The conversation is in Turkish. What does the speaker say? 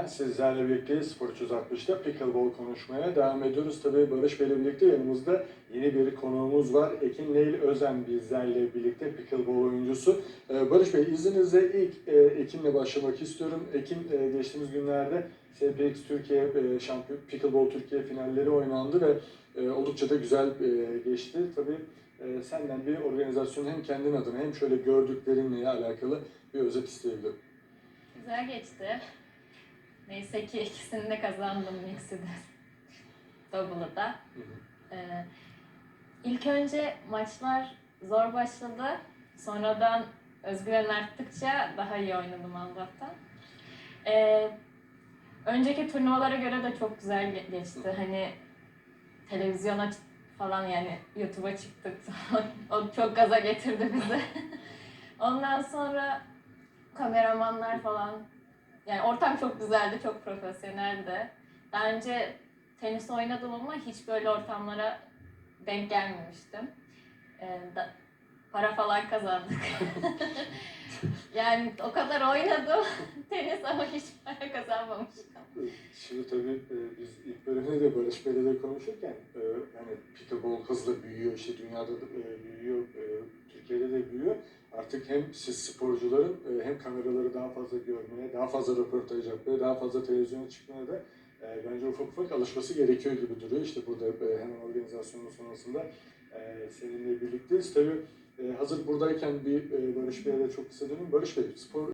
yeniden sizlerle birlikte Spor 360'da Pickleball konuşmaya devam ediyoruz. Tabii Barış Bey'le birlikte yanımızda yeni bir konuğumuz var. Ekin Leyl Özen bizlerle birlikte Pickleball oyuncusu. Ee, Barış Bey izninizle ilk e, Ekin'le başlamak istiyorum. Ekin e, geçtiğimiz günlerde SPX Türkiye e, Şampiyon Pickleball Türkiye finalleri oynandı ve e, oldukça da güzel e, geçti. Tabii senden bir organizasyonu hem kendin adına hem şöyle gördüklerinle alakalı bir özet isteyebilirim. Güzel geçti. Neyse ki ikisini de kazandım Mix'i de. Double'ı da. Hı hı. Ee, ilk önce maçlar zor başladı. Sonradan özgüven arttıkça daha iyi oynadım Allah'tan. Ee, önceki turnuvalara göre de çok güzel ge- geçti. Hani televizyona falan yani YouTube'a çıktık falan. O çok gaza getirdi bizi. Ondan sonra kameramanlar falan. Yani ortam çok güzeldi, çok profesyoneldi. Daha önce tenis oynadım ama hiç böyle ortamlara denk gelmemiştim. Ee, da- para falan kazandık. yani o kadar oynadım tenis ama hiç para kazanmamıştım. Şimdi tabii e, biz ilk bölümde de Barış Bey'le de konuşurken e, hani pickleball hızla büyüyor, işte dünyada da e, büyüyor, e, Türkiye'de de büyüyor. Artık hem siz sporcuların e, hem kameraları daha fazla görmeye, daha fazla röportaj yapmaya, daha fazla televizyona çıkmaya da e, bence ufak ufak alışması gerekiyor gibi duruyor. İşte burada e, hemen organizasyonun sonrasında seninle birlikteyiz. Tabii hazır buradayken bir e, Barış Bey'e de çok kısa döneyim. Barış Bey, spor